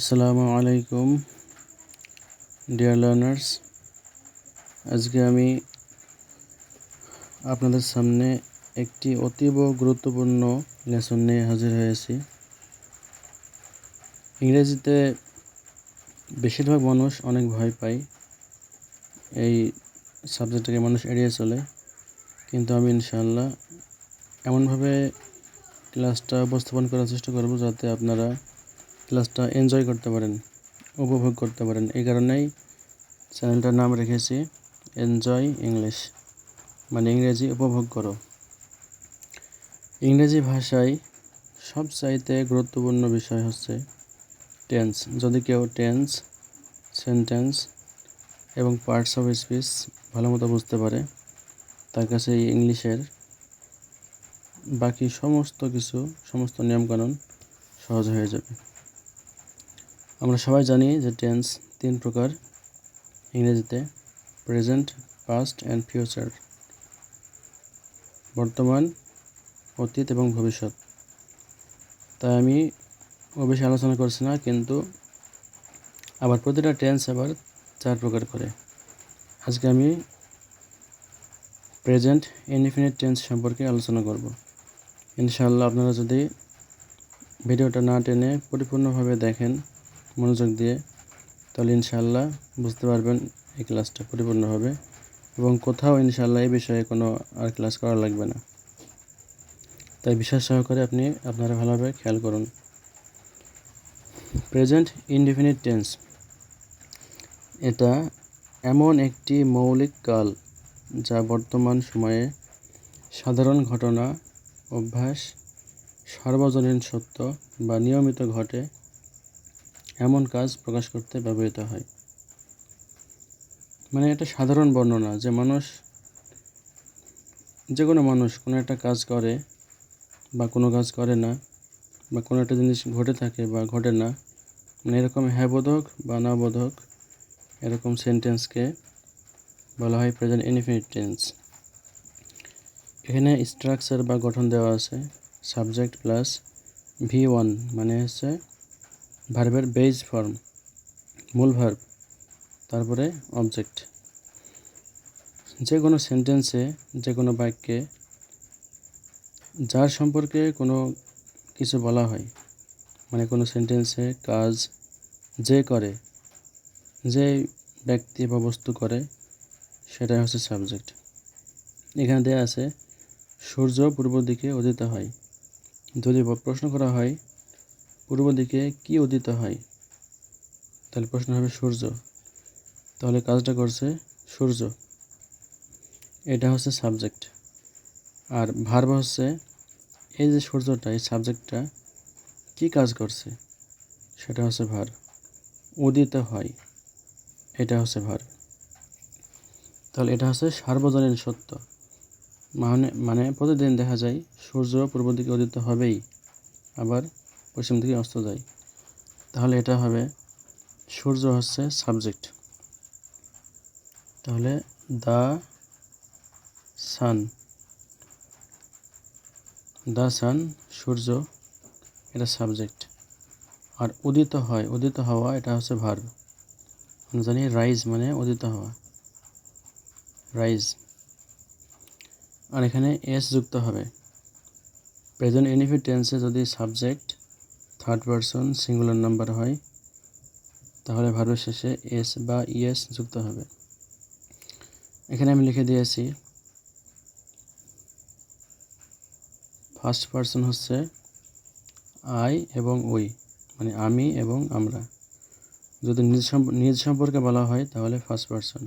আসসালামু আলাইকুম, dear learners. আজকে আমি আপনাদের সামনে একটি অতীব গুরুত্বপূর্ণ লেসন নিয়ে হাজির হয়েছি। ইংরেজিতে বেশিরভাগ মানুষ অনেক ভয় পায় এই সাবজেক্টটাকে মানুষ এড়িয়ে চলে, কিন্তু আমি ইনশাআল্লাহ এমনভাবে ক্লাসটা উপস্থাপন করার চেষ্টা করব যাতে আপনারা ক্লাসটা এনজয় করতে পারেন, উপভোগ করতে পারেন। এই কারণেই চ্যানেলটার নাম রেখেছি এনজয় ইংলিশ মানে ইংরেজি উপভোগ করো। ইংরেজি ভাষায় সবচাইতে গুরুত্বপূর্ণ বিষয় হচ্ছে টেন্স। যদি কেউ টেন্স, সেন্টেন্স এবং পার্টস অফ স্পিচ ভালো মতো বুঝতে পারে, তার কাছে এই ইংলিশের বাকি সমস্ত কিছু, সমস্ত নিয়মকানুন সহজ হয়ে যাবে। আমরা সবাই জানি যে টেন্স তিন প্রকার, ইংরেজিতে প্রেজেন্ট, পাস্ট অ্যান্ড ফিউচার, বর্তমান, অতীত এবং ভবিষ্যৎ। তাই আমি ও বেশি আলোচনা করছি না, কিন্তু আবার প্রতিটা টেন্স আবার চার প্রকার করে। আজকে আমি প্রেজেন্ট ইনডিফিনিট টেন্স সম্পর্কে আলোচনা করব। ইনশাআল্লাহ আপনারা যদি ভিডিওটা না টেনে পরিপূর্ণভাবে দেখেন মনোযোগ দিয়ে তাহলে ইনশাআল্লাহ বুঝতে পারবেন এই ক্লাসটা পরিপূর্ণভাবে এবং কোথাও ইনশাআল্লাহ এই বিষয়ে কোনো আর ক্লাস করা লাগবে না। তাই বিশ্বাস সহকারে আপনি আপনারা ভালোভাবে খেয়াল করুন। Present indefinite tense. এটা এমন একটি মৌলিক কাল যা বর্তমান সময়ে সাধারণ ঘটনা, অভ্যাস, সার্বজনীন সত্য বা নিয়মিত ঘটে এমন কাজ প্রকাশ করতে ব্যবহৃত হয়। মানে এটা সাধারণ বর্ণনা যে মানুষ, যে কোনো মানুষ কোনো একটা কাজ করে বা কোনো কাজ করে না বা কোনো একটা জিনিস ঘটে থাকে বা ঘটে না মানে এরকম হ্যাঁ বোধক বা না বোধক এরকম সেন্টেন্সকে বলা হয় প্রেজেন্ট ইনফিনিট টেন্স এখানে স্ট্রাকচার বা গঠন দেওয়া আছে সাবজেক্ট প্লাস ভি ওয়ান মানে হচ্ছে ভার্বের বেজ ফর্ম মূল ভার্ব তারপরে অবজেক্ট যে কোনো সেন্টেন্সে যে কোনো বাক্যে, যার সম্পর্কে কোনো কিছু বলা হয় মানে কোনো সেন্টেন্সে কাজ যে করে, যে ব্যক্তি বা বস্তু করে, সেটাই হচ্ছে সাবজেক্ট এখানে দেওয়া আছে, সূর্য পূর্ব দিকে উদিত হয়। যদি প্রশ্ন করা হয় পূর্ব দিকে কি উদিত হয়? তাহলে প্রশ্ন হবে সূর্য। তাহলে কাজটা করছে সূর্য। এটা হচ্ছে সাবজেক্ট। আর ভার্ব হচ্ছে এই যে সূর্যটা, এই সাবজেক্টটা কি কাজ করছে? সেটা হচ্ছে ভার উদিত হয়, এটা হচ্ছে ভার তাহলে এটা হচ্ছে সার্বজনীন সত্য। মানে মানে প্রতিদিন দেখা যায় সূর্য পূর্ব দিকে উদিত হবেই। আবার পশ্চিম দিকে অস্ত যায় তাহলে এটা হবে সূর্য হচ্ছে সাবজেক্ট তাহলে দ্য সান দ্য সান সূর্য, এটা সাবজেক্ট আর উদিত হয়, উদিত হওয়া এটা হচ্ছে ভার্ব আমরা জানি রাইজ মানে উদিত হওয়া রাইজ আর এখানে এস যুক্ত হবে। প্রেজেন্ট ইনফিট টেন্সে যদি subject third person singular number হয়। তাহলে ভার্বের শেষে এস বা ইএস যুক্ত হবে। এখানে আমি লিখে দিয়েছি ফার্স্ট পারসন হচ্ছে আই এবং ওই মানে আমি এবং আমরা। যদি নিজ নিজ সম্পর্কে বলা হয় তাহলে ফার্স্ট পারসন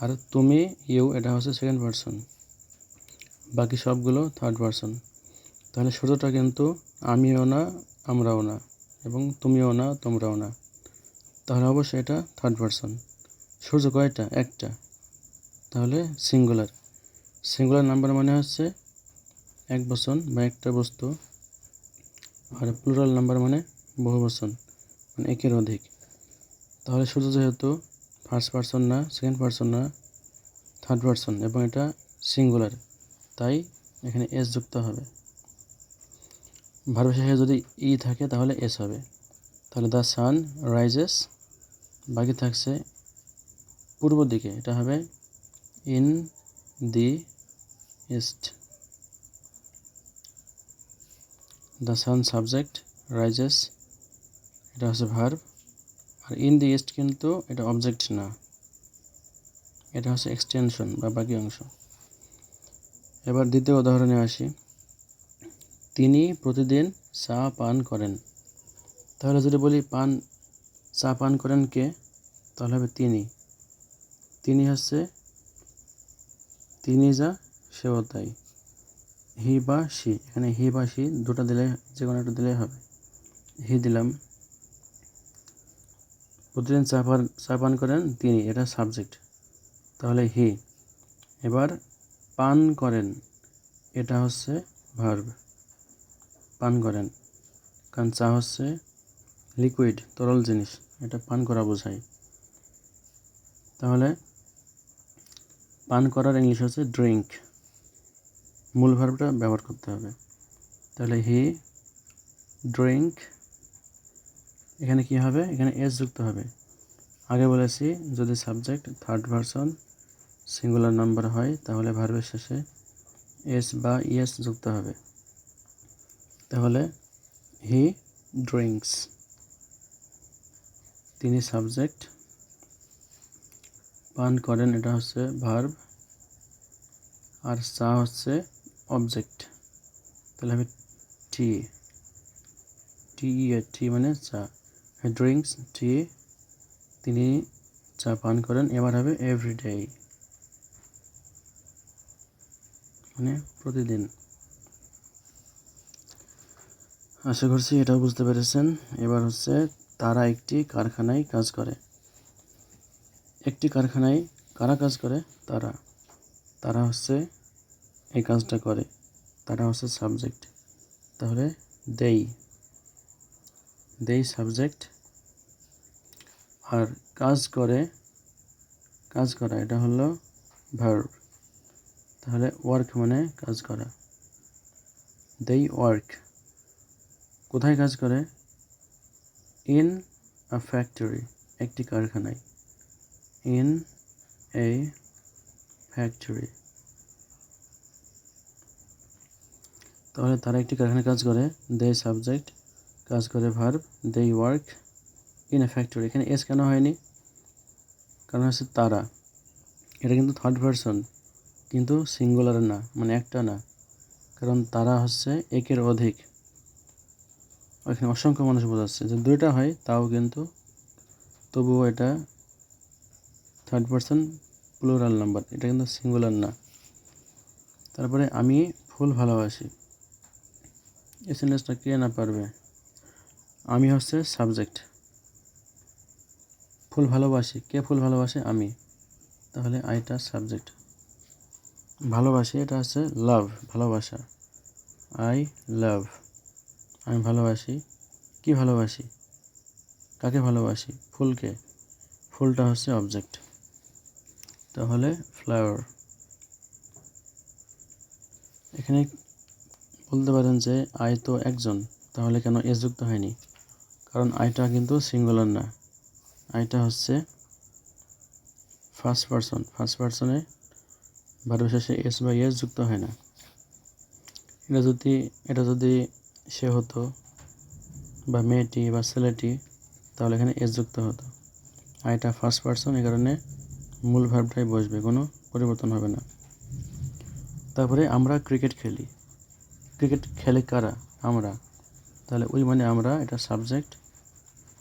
আর তুমি ইউ এটা হচ্ছে সেকেন্ড পারসন বাকি সবগুলো থার্ড পারসন তাহলে সূর্যটা কিন্তু আমিও না, আমরাও না এবং তুমিও না, তোমরাও না। তাহলে অবশ্যই এটা থার্ড পারসন সূর্য কয়টা? একটা। তাহলে সিঙ্গুলার সিঙ্গুলার নাম্বার মানে হচ্ছে এক বচন বা একটা বস্তু। আর প্লুরাল নাম্বার মানে বহু বচন মানে একের অধিক। তাহলে সূর্য যেহেতু ফার্স্ট পারসন না সেকেন্ড পারসন না থার্ড পারসন এবং এটা সিঙ্গুলার তাই এখানে এস যুক্ত হবে। ভার্ব শেষে যদি ই থাকে, তাহলে এস হবে। তাহলে দ্য সান রাইজেস বাকি থাকছে পূর্ব দিকে। এটা হবে in the east the sun subject rises এটা হচ্ছে ভার্ব আর ইন দি ইস্ট কিন্তু এটা অবজেক্ট না। এটা হচ্ছে এক্সটেনশন বা বাকি অংশ। এবার দ্বিতীয় উদাহরণে আসি। তিনি প্রতিদিন চা পান করেন। তাহলে যদি বলি পান, চা পান করেন কে? তাহলে হবে তিনি। তিনি হচ্ছে, তিনি যা সেও তাই হি বা সি এখানে হি বা সি দুটো দিলে, যে কোনো একটা দিলেই হবে। হি দিলাম। প্রতিদিন চা পান চা পান করেন তিনি, এটা সাবজেক্ট। তাহলে হি। এবার পান করেন, এটা হচ্ছে ভার্ব। পান করেন। কারণ চা হচ্ছে লিকুইড তরল জিনিস। এটা পান করা বোঝায়। তাহলে পান করার ইংলিশ হচ্ছে ড্রিঙ্ক মূল ভার্বটা ব্যবহার করতে হবে। তাহলে হি ড্রিঙ্ক এখানে কি হবে? এখানে এস যুক্ত হবে। আগে বলেছি, যদি subject third version singular number হয়, তাহলে ভার্বের শেষে এস বা ইএস যুক্ত হবে। তাহলে হি ড্রিঙ্কস তিনি সাবজেক্ট পান করেন, এটা হচ্ছে ভার্ব, আর চা হচ্ছে অবজেক্ট। তাহলে হবে টি টি টি মানে চা। ড্রিঙ্কস টি, তিনি চা পান করেন, এবার হবে এভরিডে মানে প্রতিদিন। আশা করছি এটাও বুঝতে পেরেছেন। এবার হচ্ছে তারা একটি কারখানায় কাজ করে। একটি কারখানায় কারা কাজ করে? তারা। তারা হচ্ছে এই কাজটা করে। তারা হচ্ছে সাবজেক্ট। তাহলে দেই। দেই সাবজেক্ট। আর কাজ করে, কাজ করা, এটা হলো ভার্ব তাহলে ওয়ার্ক মানে কাজ করা। দেই ওয়ার্ক কোথায় কাজ করে? ইন আ ফ্যাক্টরি একটি কারখানায়। ইন এ ফ্যাক্টরি তাহলে তারা একটি কারখানায় কাজ করে দে সাবজেক্ট কাজ করে verb they work in a factory এখানে এস কেন হয়নি? কারণ হচ্ছে তারা। এটা কিন্তু থার্ড পারসন কিন্তু সিঙ্গুলার না মানে একটা না। কারণ তারা হচ্ছে একের অধিক। এখানে অসংখ্য মানুষ বোঝাচ্ছে যে দুইটা হয়, তাও কিন্তু তবুও এটা থার্ড পারসন প্লোরাল নাম্বার এটা কিন্তু সিঙ্গুলার না। তারপরে আমি ফুল ভালোবাসি। এই সেন্টেন্সটা কে না পারবে? আমি হচ্ছে সাবজেক্ট ফুল ভালোবাসি। কে ফুল ভালোবাসে? আমি। তাহলে আইটা সাবজেক্ট ভালোবাসি, এটা হচ্ছে লাভ ভালোবাসা। আই লাভ আমি ভালোবাসি। কি ভালোবাসি? কাকে ভালোবাসি? ফুলকে। ফুলটা হচ্ছে অবজেক্ট তাহলে ফ্লাওয়ার এখানে বলতে পারেন যে আই তো একজন, তাহলে কেন এস যুক্ত হয়নি? কারণ আইটা কিন্তু সিঙ্গুলার না। আইটা হচ্ছে ফার্স্ট পারসন ফার্স্ট পারসনে ভার্ব শেষে এস বা এস যুক্ত হয় না। এটা যদি এটা যদি সে হতো বা মেয়েটি বা ছেলেটি, তাহলে এখানে এস যুক্ত হতো। আর এটা ফার্স্ট পার্সন এই কারণে মূল ভাবটাই বসবে, কোনো পরিবর্তন হবে না। তারপরে আমরা ক্রিকেট খেলি। ক্রিকেট খেলে কারা? আমরা। তাহলে ওই মানে আমরা, এটা সাবজেক্ট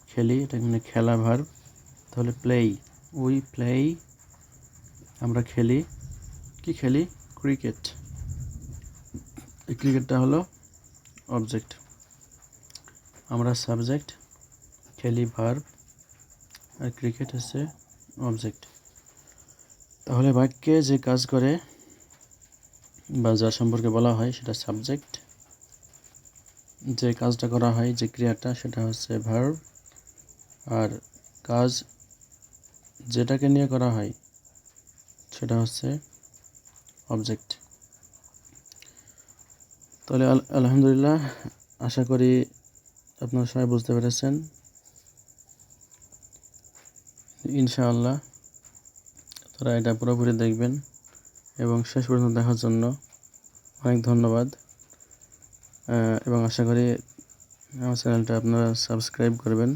খেলি, এটা মানে খেলা ভার্ব তাহলে প্লেই উই প্লেই আমরা খেলি। কি খেলি? ক্রিকেট এই ক্রিকেটটা হলো অবজেক্ট আমরা সাবজেক্ট খেলি ভার্ব আর ক্রিকেট হচ্ছে অবজেক্ট তাহলে বাক্যে যে কাজ করে বা যার সম্পর্কে বলা হয় সেটা সাবজেক্ট যে কাজটা করা হয়, যে ক্রিয়াটা, সেটা হচ্ছে ভার্ব আর কাজ যেটাকে নিয়ে করা হয় সেটা হচ্ছে অবজেক্ট তাহলে আলহামদুলিল্লাহ, আশা করি আপনারা সবাই বুঝতে পেরেছেন। ইনশাআল্লাহ, তারা এটা পুরোপুরি দেখবেন এবং শেষ পর্যন্ত দেখার জন্য অনেক ধন্যবাদ। এবং আশা করি আমার চ্যানেলটা আপনারা সাবস্ক্রাইব করবেন।